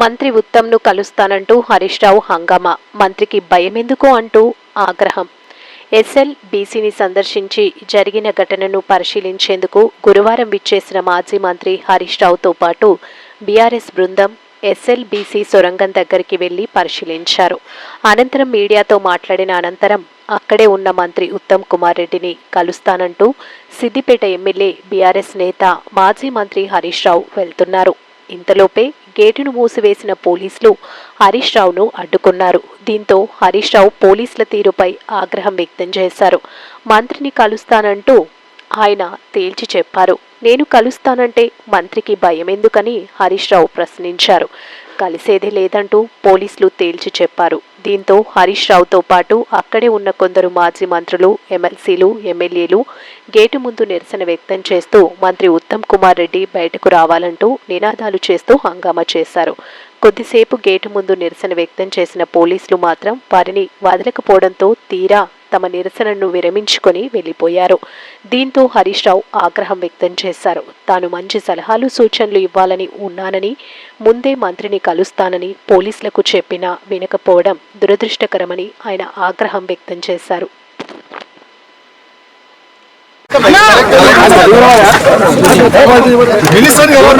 మంత్రి ఉత్తమ్ను కలుస్తానంటూ హరీష్ రావు హంగామా. మంత్రికి భయమెందుకు అంటూ ఆగ్రహం. ఎస్ఎల్ బీసీని సందర్శించి జరిగిన ఘటనను పరిశీలించేందుకు గురువారం విచ్చేసిన మాజీ మంత్రి హరీష్ రావుతో పాటు బీఆర్ఎస్ బృందం ఎస్ఎల్బీసీ సొరంగం దగ్గరికి వెళ్ళి పరిశీలించారు. అనంతరం మీడియాతో మాట్లాడిన అనంతరం అక్కడే ఉన్న మంత్రి ఉత్తమ్ కుమార్ రెడ్డిని కలుస్తానంటూ సిద్దిపేట ఎమ్మెల్యే బీఆర్ఎస్ నేత మాజీ మంత్రి హరీష్ రావు వెళ్తున్నారు. ఇంతలోపే గేటును మూసివేసిన పోలీసులు హరీష్ రావును అడ్డుకున్నారు. దీంతో హరీష్ రావు పోలీసుల తీరుపై ఆగ్రహం వ్యక్తం చేశారు. మంత్రిని కలుస్తానంటూ ఆయన తేల్చి చెప్పారు. నేను కలుస్తానంటే మంత్రికి భయమెందుకని హరీష్ రావు ప్రశ్నించారు. కలిసేదే లేదంటూ పోలీసులు తేల్చి చెప్పారు. దీంతో హరీష్ రావుతో పాటు అక్కడే ఉన్న కొందరు మాజీ మంత్రులు ఎమ్మెల్సీలు ఎమ్మెల్యేలు గేటు ముందు నిరసన వ్యక్తం చేస్తూ మంత్రి ఉత్తమ్ కుమార్ రెడ్డి బయటకు రావాలంటూ నినాదాలు చేస్తూ హంగామా చేశారు. కొద్దిసేపు గేటు ముందు నిరసన వ్యక్తం చేసిన పోలీసులు మాత్రం వారిని వదలకపోవడంతో తీరా తమ నిరసనను విరమించుకొని వెళ్ళిపోయారు దీంతో హరీష్ రావు ఆగ్రహం వ్యక్తం చేశారు. తాను మంచి సలహాలు సూచనలు ఇవ్వాలని ఉన్నానని ముందే మంత్రిని కలుస్తానని పోలీసులకు చెప్పినా వినకపోవడం దురదృష్టకరమని ఆయన ఆగ్రహం వ్యక్తం చేశారు. మినిస్టర్ ఎవరు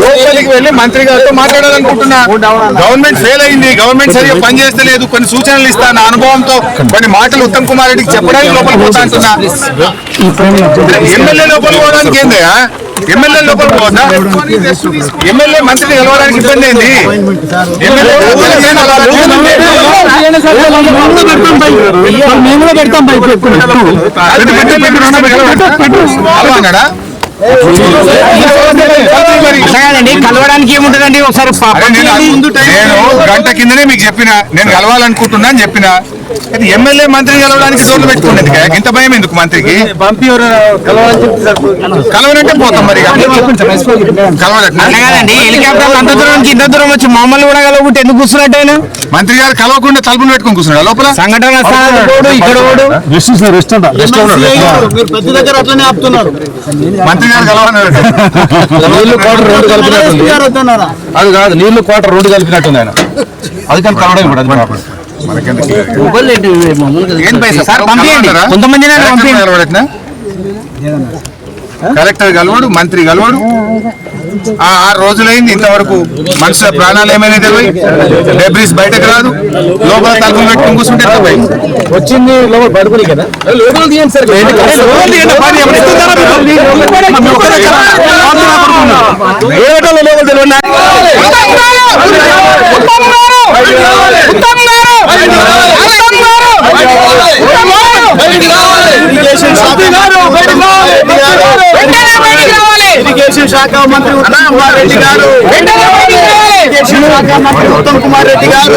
లోపలికి వెళ్ళి మంత్రి గారితో మాట్లాడాలనుకుంటున్నా. గవర్నమెంట్ ఫెయిల్ అయింది. గవర్నమెంట్ సరిగా పనిచేస్తలేదు కొన్ని సూచనలు ఇస్తా నా అనుభవంతో కొన్ని మాటలు ఉత్తమ్ కుమార్ రెడ్డికి చెప్పడానికి లోపల పోతా అంటున్నా. ఎమ్మెల్యే లోపల పోవడానికి ఏందయ్యా? ఎమ్మెల్యే లోపల పోతా ఎమ్మెల్యే మంత్రిని కలవడానికి ఇబ్బంది ఏంది ఎమ్మెల్యే పెడతాం పై కలవడానికి ఏముంటదండి? ఒకసారి నేను గంట కిందనే మీకు చెప్పిన నేను కలవాలనుకుంటున్నా అని చెప్పిన అది ఎమ్మెల్యే మంత్రిని కలవడానికి జోలు పెట్టుకునేది ఇంత భయం ఎందుకు మంత్రికి? కలవనంటే పోతాం మరి కాదండి హెలికాప్టర్ అంత దూరం నుంచి ఇంత దూరం వచ్చి మమ్మల్ని కూడా కలవకుంటే ఎందుకు కూర్చున్నట్టు ఆయన? మంత్రి గారు కలవకుండా తలుపులు పెట్టుకొని కూర్చున్నాడు లోపల? సంఘటన ఇక్కడ పోడు పెద్ద దగ్గర అట్లనే ఆపుతున్నారు. మంత్రి నీళ్ళు కోటర్ రోడ్డు కలిపినట్టుంది అది కాదు నీళ్ళు కోటర్ రోడ్డు కలిపినట్టుంది ఆయన. అది కానీ కలవడం ఇప్పుడు? కొంతమంది కలెక్టర్ కలవడు మంత్రి కలవడు. ఆ ఆరు రోజులైంది ఇంతవరకు మనుషుల ప్రాణాలు ఏమైనా తెలియదు డెబ్రీస్ బయటకు రాదు. లోపల తలుపులు పెట్టుకుని కూర్చుంటే? వచ్చింది లోపల పడుకుని కదా లోపల తీయండి సార్ ఏటలో లోపల తెలియదు ఇరిగేషన్ శాఖ మంత్రి ఉత్తమ్ కుమార్ రెడ్డి గారు. ఇరిగేషన్ శాఖ మంత్రి ఉత్తమ్ కుమార్ రెడ్డి గారు.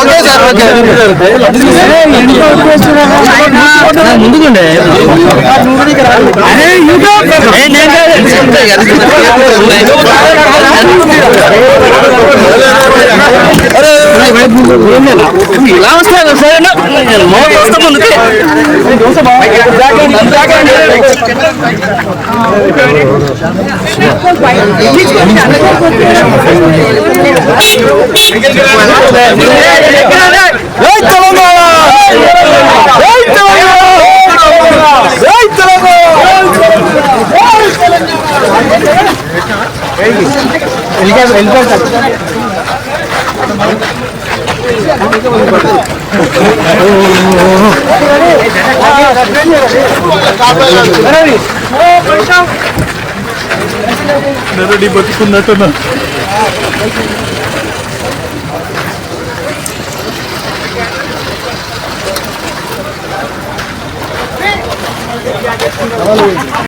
ఓకే సార్ ఓకే ముందుకుండే ఇలా వస్తాను సరేనా వెళ్ళిపోతారు నరడి బతుకున్నట్టున్నా Thank